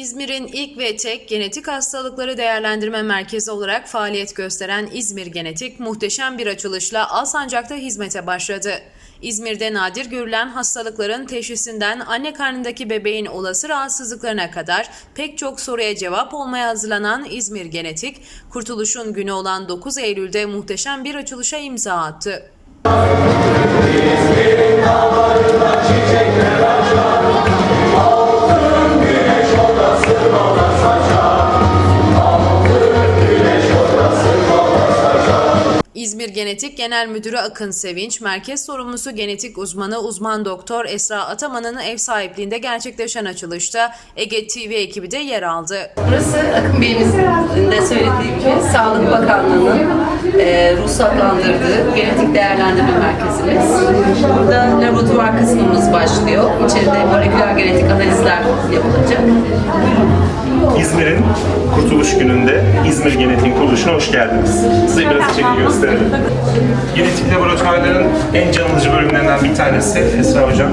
İzmir'in ilk ve tek genetik hastalıkları değerlendirme merkezi olarak faaliyet gösteren İzmir Genetik muhteşem bir açılışla Alsancak'ta hizmete başladı. İzmir'de nadir görülen hastalıkların teşhisinden anne karnındaki bebeğin olası rahatsızlıklarına kadar pek çok soruya cevap olmaya hazırlanan İzmir Genetik, kurtuluşun günü olan 9 Eylül'de muhteşem bir açılışa imza attı. İzmir Genetik Genel Müdürü Akın Sevinç, merkez sorumlusu genetik uzmanı uzman doktor Esra Ataman'ın ev sahipliğinde gerçekleşen açılışta Ege TV ekibi de yer aldı. Burası Akın Bey'imizin de söylediği gibi Sağlık Bakanlığı'nın e, ruhsatlandırdığı genetik değerlendirme merkezimiz. Burada laboratuvar kısmımız başlıyor. İçeride moleküler genetik analizler yapılacak. İzmir'in Kurtuluş Günü'nde İzmir Genetik'in kuruluşuna hoş geldiniz. Size biraz içeri gösterelim. Genetik laboratuvarların en can alıcı bölümlerinden bir tanesi Esra Hocam.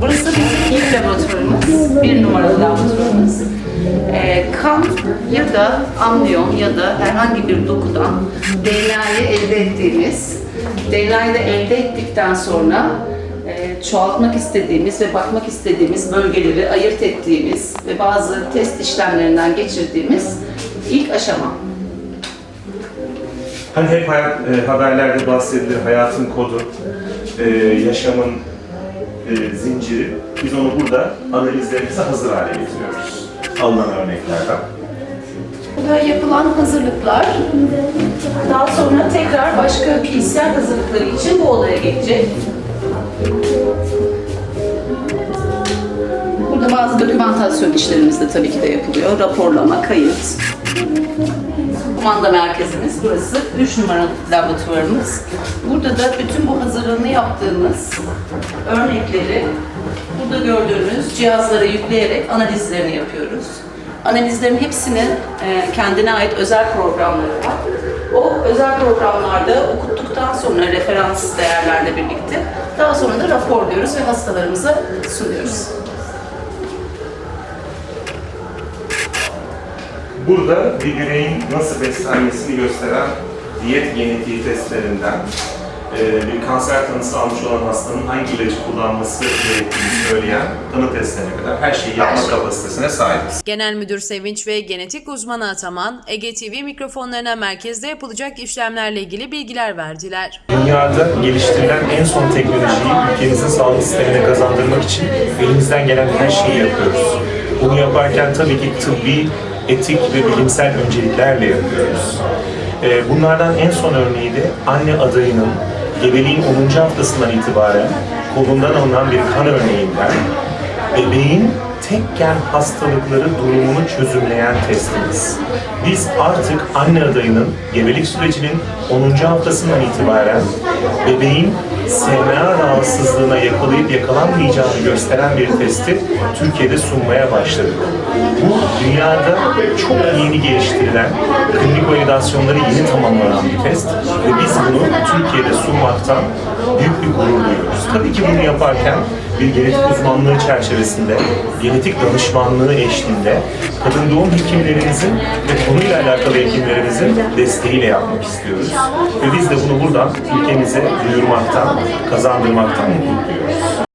Burası bizim ilk laboratuvarımız, bir numaralı laboratuvarımız. Ee, kan ya da amniyon ya da herhangi bir dokudan DNA'yı elde ettiğimiz, DNA'yı da elde ettikten sonra e, çoğaltmak istediğimiz ve bakmak istediğimiz bölgeleri ayırt ettiğimiz ve bazı test işlemlerinden geçirdiğimiz ilk aşama. Hani hep hayat, e, haberlerde bahsedilir hayatın kodu, e, yaşamın e, zinciri. Biz onu burada analizlerimize hazır hale getiriyoruz. Alınan örneklerden. Burada yapılan hazırlıklar daha sonra tekrar başka PCR hazırlıkları için bu olaya gelecek. Bazı dokümantasyon işlerimiz de tabii ki de yapılıyor. Raporlama, kayıt. Kumanda merkezimiz burası. 3 numaralı laboratuvarımız. Burada da bütün bu hazırlığını yaptığımız örnekleri burada gördüğünüz cihazlara yükleyerek analizlerini yapıyoruz. Analizlerin hepsinin e, kendine ait özel programları var. O özel programlarda okuttuktan sonra referans değerlerle birlikte daha sonra da raporluyoruz ve hastalarımıza sunuyoruz. Burada bir bireyin nasıl beslenmesini gösteren diyet genetiği testlerinden e, bir kanser tanısı almış olan hastanın hangi ilacı kullanması gerektiğini söyleyen tanı testlerine kadar her şeyi yapma kapasitesine sahibiz. Genel Müdür Sevinç ve genetik uzmanı Ataman, Ege TV mikrofonlarına merkezde yapılacak işlemlerle ilgili bilgiler verdiler. Dünyada geliştirilen en son teknolojiyi ülkemizin sağlık sistemine kazandırmak için elimizden gelen her şeyi yapıyoruz. Bunu yaparken tabii ki tıbbi, etik ve bilimsel önceliklerle yapıyoruz. Ee, Bunlardan en son örneği de anne adayının gebeliğin 10. haftasından itibaren kolundan alınan bir kan örneğinden bebeğin tek gen hastalıkları durumunu çözümleyen testimiz. Biz artık anne adayının gebelik sürecinin 10. haftasından itibaren bebeğin SMA rahatsızlığına yakalayıp yakalanmayacağını gösteren bir testi Türkiye'de sunmaya başladık. Bu dünyada çok yeni geliştirilen, klinik validasyonları yeni tamamlanan bir test ve biz bunu Türkiye'de sunmaktan büyük bir gurur duyuyoruz. Tabii ki bunu yaparken bir genetik uzmanlığı çerçevesinde, genetik danışmanlığı eşliğinde kadın doğum hekimlerimizin ve konuyla alakalı hekimlerimizin desteğiyle yapmak istiyoruz. Ve biz de bunu buradan ülkemize duyurmaktan, kazandırmaktan mutluyuz.